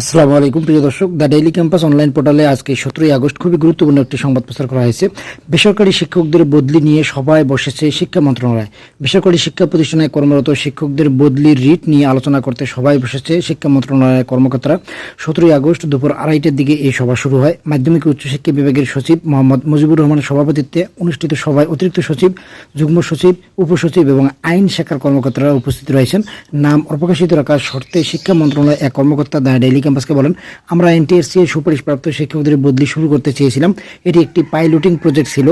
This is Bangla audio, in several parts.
আসসালামু আলাইকুম, প্রিয় দর্শক। দ্য ডেইলি ক্যাম্পাস অনলাইন পোর্টালে আজকে সতেরোই আগস্ট খুবই গুরুত্বপূর্ণ একটি সংবাদ প্রচার করা হয়েছে। বেসরকারি শিক্ষকদের বদলি নিয়ে সভায় বসেছে শিক্ষা মন্ত্রণালয়। বেসরকারি শিক্ষা প্রতিষ্ঠানে কর্মরত শিক্ষকদের বদলির রিট নিয়ে আলোচনা করতে সভায় বসেছে শিক্ষা মন্ত্রণালয়ের কর্মকর্তারা। সতেরোই আগস্ট দুপুর আড়াইটার দিকে এই সভা শুরু হয়। মাধ্যমিক উচ্চশিক্ষা বিভাগের সচিব মোহাম্মদ মুজিবুর রহমানের সভাপতিত্বে অনুষ্ঠিত সভায় অতিরিক্ত সচিব, যুগ্ম সচিব, উপসচিব এবং আইন শাখার কর্মকর্তারা উপস্থিত রয়েছেন। নাম অপ্রকাশিত রাখার শর্তে শিক্ষা মন্ত্রণালয়ের এক কর্মকর্তা দ্য ডেইলি ক্যাম্পাসকে বলেন, আমরা এনটিএসসি এর সুপারিশপ্রাপ্ত শিক্ষকদের বদলি শুরু করতে চেয়েছিলাম। এটি একটি পাইলটিং প্রজেক্ট ছিল।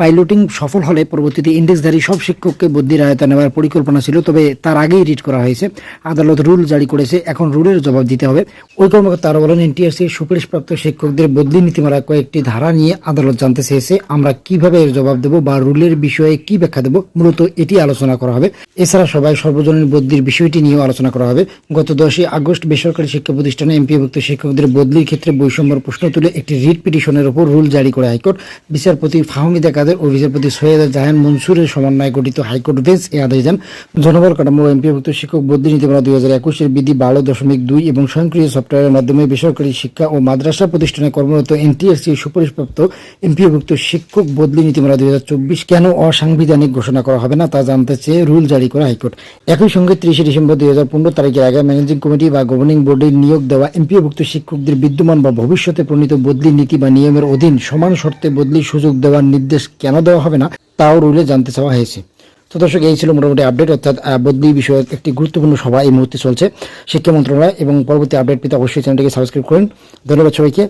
পাইলটিং সফল হলে পরবর্তীতে ইন্ডেক্সধারী সব শিক্ষককে বদলির আয়তা নেওয়ার পরিকল্পনা ছিল, তবে তার আগেই রিট করা হয়েছে। আদালত রুল জারি করেছে, এখন রুলের জবাব দিতে হবে। ওই কর্মকর্তা আরও বলেন এনটিএসসি সুপারিশপ্রাপ্ত শিক্ষকদের বদলি নীতিমালা কয়েকটি ধারা নিয়ে আদালত জানতে চেয়েছে। আমরা কীভাবে এর জবাব দেব বা রুলের বিষয়ে কি ব্যাখ্যা দেব? মূলত এটি আলোচনা করা হবে। এছাড়া সবাই সর্বজনীন বদলির বিষয়টি নিয়েও আলোচনা করা হবে। গত দশই আগস্ট বেসরকারি শিক্ষা প্রতিষ্ঠানে এমপিভুক্ত শিক্ষকদের বদলির ক্ষেত্রে বৈষম্যর প্রশ্ন তুলে একটি রিট পিটিশনের উপর রুল জারি করে হাইকোর্ট। বিচারপতি ফাহমিদা কাদের ও বিচারপতি সৈয়দ জাহান মনসুরের সমন্বয়ে গঠিত হাইকোর্ট বেঞ্চ এ আদেশ দেন। জনবল কাঠামো এমপিভুক্ত শিক্ষক বদলি নীতিমালা দুই হাজার একুশের বিধি বারো দশমিক দুই এবং স্বয়ংক্রিয় সফটওয়্যারের মাধ্যমে বেসরকারি শিক্ষা ও মাদ্রাসা প্রতিষ্ঠানে কর্মরত এনটিএসসি সুপারিশপ্রাপ্ত এমপিভুক্ত শিক্ষক বদলি নীতিমালা দুই হাজার চব্বিশ কেন অসাংবিধানিক ঘোষণা করা হবে না তা জানতে চেয়ে রুল জারি করে হাইকোর্ট। একই সঙ্গে ত্রিশে ডিসেম্বর দুই হাজার পনেরো তারিখের আগে ম্যানেজিং কমিটি বা গভর্নিং বোর্ডের নিয়োগ দেওয়া এমপিওভুক্ত শিক্ষকদের বিদ্যমান বা ভবিষ্যতে প্রণীত বদলি নীতি বা নিয়মের অধীন সমান শর্তে বদলির সুযোগ দেওয়ার নির্দেশ কেন দেওয়া হবে না, তাও রুলে জানতে চাওয়া হয়েছে। তো দর্শক, এই ছিল মোটামুটি আপডেট অর্থাৎ বদলি বিষয়ে একটি গুরুত্বপূর্ণ সভা এই মুহূর্তে চলছে। শিক্ষা মন্ত্রণালয় এবং পরবর্তী আপডেট পেতে অবশ্যই চ্যানেলটিকে সাবস্ক্রাইব করুন। ধন্যবাদ সবাইকে।